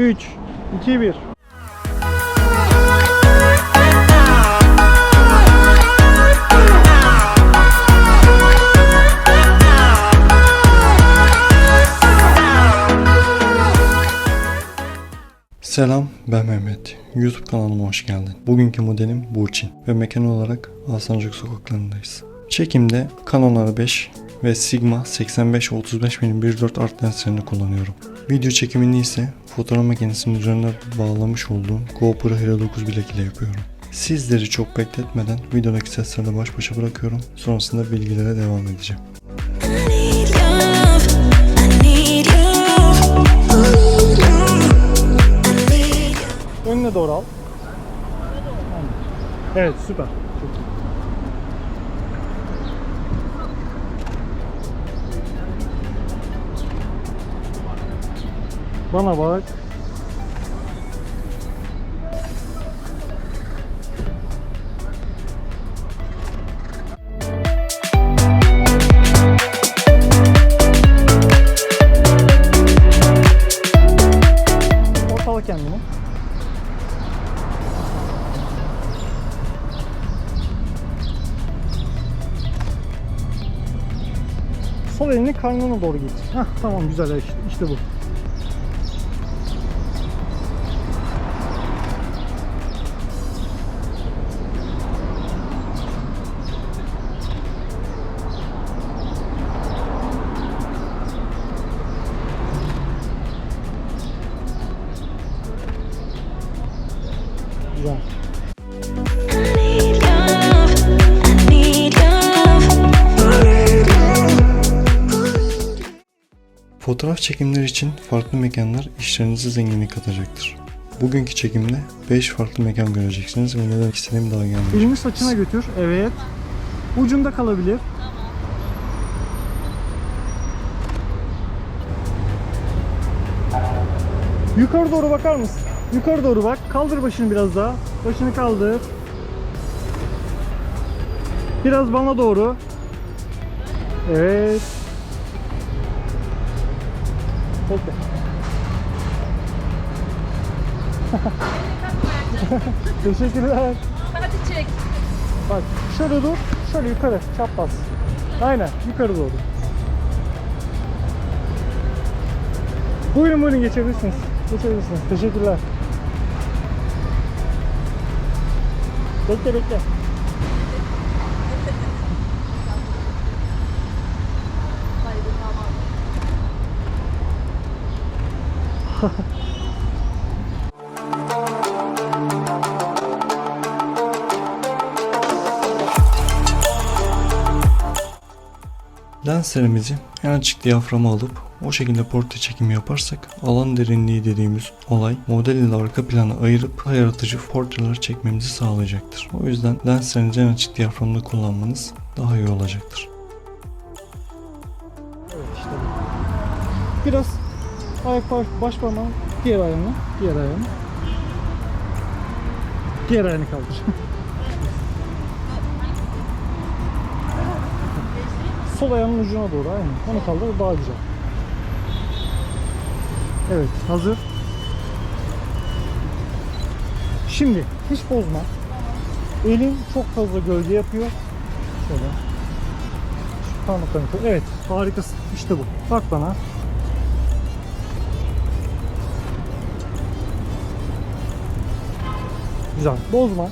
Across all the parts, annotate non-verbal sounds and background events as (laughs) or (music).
3, 2, 1. Selam ben Mehmet. YouTube kanalıma hoş geldin. Bugünkü modelim Burçin ve mekan olarak Alsancak sokaklarındayız. Çekimde Canon R5 ve Sigma 85-35 mm 1.4 art lenslerini kullanıyorum. Video çekimini ise fotoğraf makinesinin üzerine bağlamış olduğum GoPro Hero 9 bilek ile yapıyorum. Sizleri çok bekletmeden videodaki seslerle baş başa bırakıyorum. Sonrasında bilgilere devam edeceğim. Önüne doğru al. Evet süper. Bana bak. Ortala kendini. Sol elini karnına doğru getir. Heh, tamam güzel işte, işte bu. Fotoğraf çekimleri için farklı mekanlar işlerinize zenginlik katacaktır. Bugünkü çekimde 5 farklı mekan göreceksiniz ve neden istediğim daha iyi anlayacağım. Elini saçına götür. Evet. Ucunda kalabilir. Yukarı doğru bakar mısın? Yukarı doğru bak. Kaldır başını biraz daha. Başını kaldır. Biraz bana doğru. Evet. (laughs) Teşekkürler. Hadi çek. Bak şöyle dur, şöyle yukarı, çapraz. Aynen, yukarı doğru. Buyurun buyurun geçebilirsiniz. Geçebilirsiniz. Teşekkürler. Bekle bekle. (laughs) Lenslerimizi en açık diyaframa alıp o şekilde portre çekimi yaparsak alan derinliği dediğimiz olay model ile arka planı ayırıp yaratıcı portreler çekmemizi sağlayacaktır. O yüzden lenslerinizi en açık diyaframda kullanmanız daha iyi olacaktır. Biraz ayak baş, baş parmağın diğer ayağını, diğer ayağını. Diğer ayağını kaldır. (laughs) Sol ayağının ucuna doğru aynen. Onu kaldır daha güzel. Evet hazır. Şimdi hiç bozma. Elin çok fazla gölge yapıyor. Şöyle. Parmaklarını koy. Evet harikasın. İşte bu. Bak bana. Güzel. Bozma.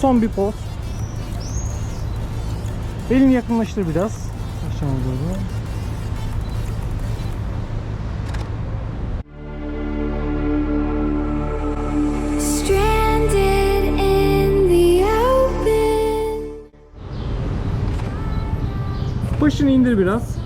Son bir poz. Elini yakınlaştır biraz. Aşağı doğru. Stranded in the open. Başını indir biraz.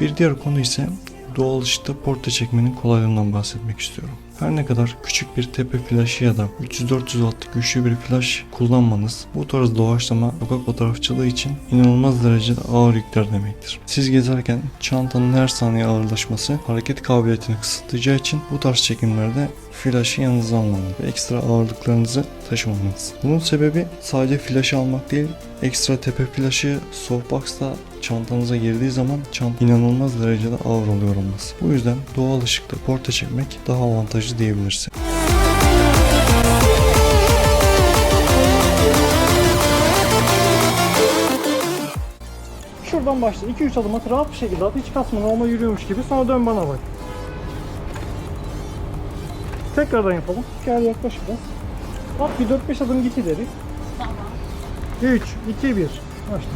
Bir diğer konu ise doğal ışıkta portre çekmenin kolaylığından bahsetmek istiyorum. Her ne kadar küçük bir tepe flaşı ya da 300-400 wattlık güçlü bir flash kullanmanız bu tarz doğaçlama sokak fotoğrafçılığı için inanılmaz derecede ağır yükler demektir. Siz gezerken çantanın her saniye ağırlaşması hareket kabiliyetini kısıtlayacağı için bu tarz çekimlerde flaşı yanınıza almanız ve ekstra ağırlıklarınızı taşımamanız. Bunun sebebi sadece flaşı almak değil, ekstra tepe flaşı softbox'ta çantanıza girdiği zaman çanta inanılmaz derecede ağır oluyor olması. Bu yüzden doğal ışıkta portre çekmek daha avantajlı diyebilirsin. Şuradan başla. 2-3 adım at rahat bir şekilde at. Hiç kasma normal yürüyormuş gibi. Sonra dön bana bak. Tekrardan yapalım. Gel yaklaş biraz. At bir 4-5 adım git ileri. Tamam. 3, 2, 1. Başla.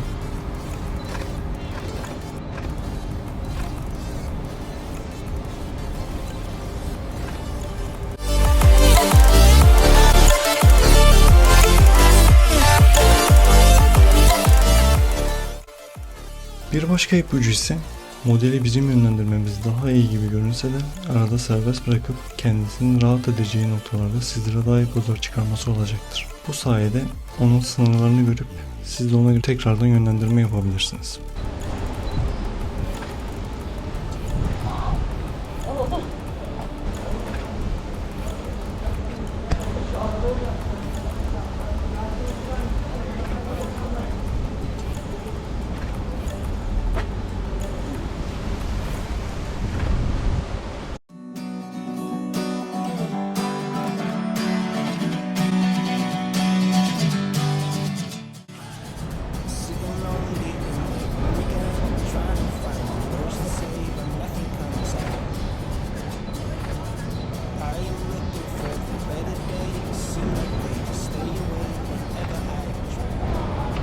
Bir başka ipucu ise modeli bizim yönlendirmemiz daha iyi gibi görünse de arada serbest bırakıp kendisini rahat edeceği noktalarda sizlere daha iyi pozlar çıkarması olacaktır. Bu sayede onun sınırlarını görüp siz de ona göre tekrardan yönlendirme yapabilirsiniz.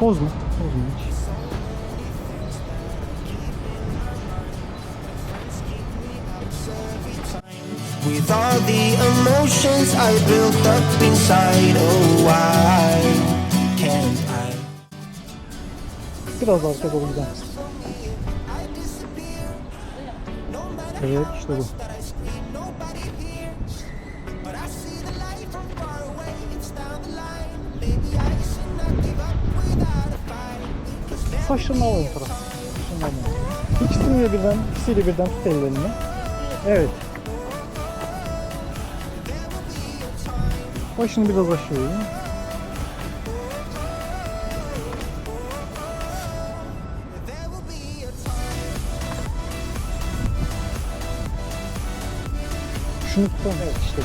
Bozma. Bozma hiç. With all the emotions I built up inside, oh why can't I? Biraz arka doğru gider misin? Evet işte bu. Saçlarını alalım taraf. De birden, ikisiyle birden tut ellerini. Evet. Başını biraz aşağı eğin. Şunu tutalım. Evet işte.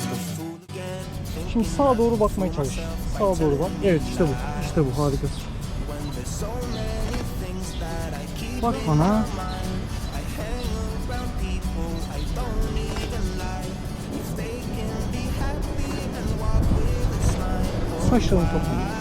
A fool again. Şimdi sağa doğru bakmaya çalış. Sağa doğru bak. Evet işte bu. İşte bu harikasın. Bak bana. Saçlarını topla.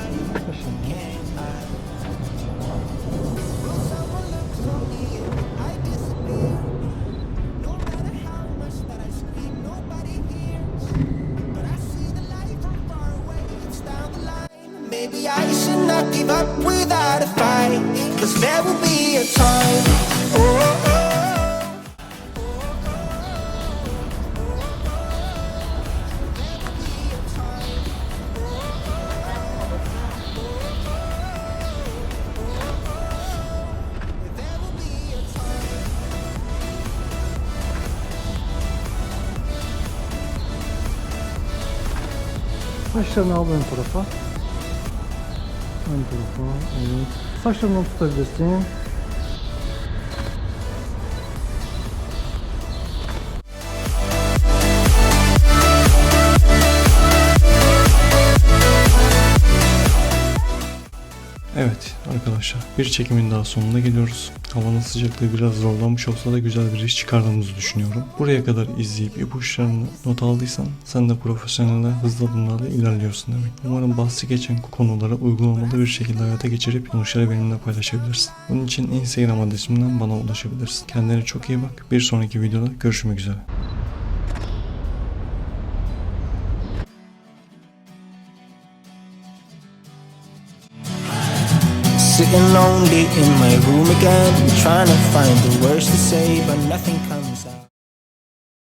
Saçlarını al ön tarafa. Ön tarafa. Evet. Saçlarını tutabilirsin. Evet arkadaşlar bir çekimin daha sonuna geliyoruz. Havanın sıcaklığı biraz zorlanmış olsa da güzel bir iş çıkardığımızı düşünüyorum. Buraya kadar izleyip ipuçlarını not aldıysan sen de profesyonelde hızlı adımlarla ilerliyorsun demek. Umarım bahsi geçen konuları uygulamalı bir şekilde hayata geçirip sonuçları benimle paylaşabilirsin. Bunun için Instagram adresimden bana ulaşabilirsin. Kendine çok iyi bak. Bir sonraki videoda görüşmek üzere. Sitting lonely in my room again, trying to find the words to say, but nothing comes out.